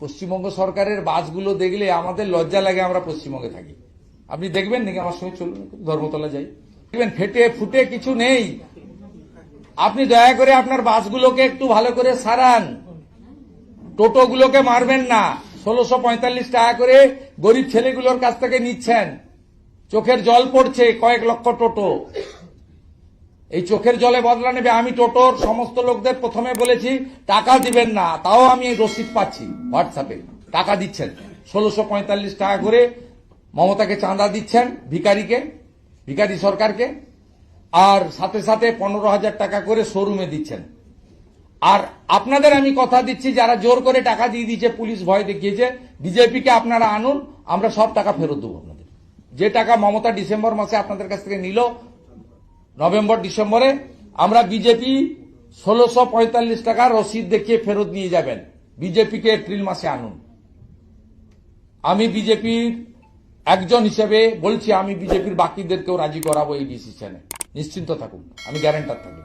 পশ্চিমবঙ্গ সরকারের বাসগুলো দেখলে আমাদের লজ্জা লাগে আমরা পশ্চিমবঙ্গে থাকি। আপনি দেখবেন নাকি? আমার সঙ্গে চলুন, ধর্মতলা যাই। দেখবেন ফেটে ফুটে কিছু নেই। আপনি দয়া করে আপনার বাসগুলোকে একটু ভালো করে সারান। টোটোগুলোকে মারবেন না। ষোলোশো পঁয়তাল্লিশ টাকা করে গরিব ছেলেগুলোর কাছ থেকে নিচ্ছেন। চোখের জল পড়ছে কয়েক লক্ষ টোটো। এই চোখের জলে বদলা নেবে। আমি টোটোর সমস্ত লোকদের প্রথমে বলেছি, টাকা দিবেন না, তাও আমি এই রসিদ পাচ্ছি হোয়াটসঅ্যাপে। টাকা দিচ্ছেন। ষোলোশো পঁয়তাল্লিশ টাকা করে মমতাকে চাঁদা দিচ্ছেন ভিকারিকে, ভিকারি সরকারকে, আর সাথে সাথে পনেরো হাজার টাকা করে শোরুমে দিচ্ছেন। আর আপনাদের আমি কথা দিচ্ছি, যারা জোর করে টাকা দিয়ে দিয়েছে, পুলিশ ভয় দেখিয়েছে, বিজেপিকে আপনারা আনুন, আমরা সব টাকা ফেরত দেবো আপনাদের। যে টাকা মমতা ডিসেম্বর মাসে আপনাদের কাছ থেকে নিল নভেম্বর, ডিসেম্বরে আমরা বিজেপি ষোলোশো পঁয়তাল্লিশ টাকা রসিদ দেখিয়ে ফেরত নিয়ে যাবেন। বিজেপিকে এপ্রিল মাসে আনুন। আমি বিজেপির একজন হিসেবে বলছি, আমি বিজেপির বাকিদেরকেও রাজি করাবো এই ডিসিশনে নিশ্চিন্ত থাকুন, আমি গ্যারেন্টার থাকব।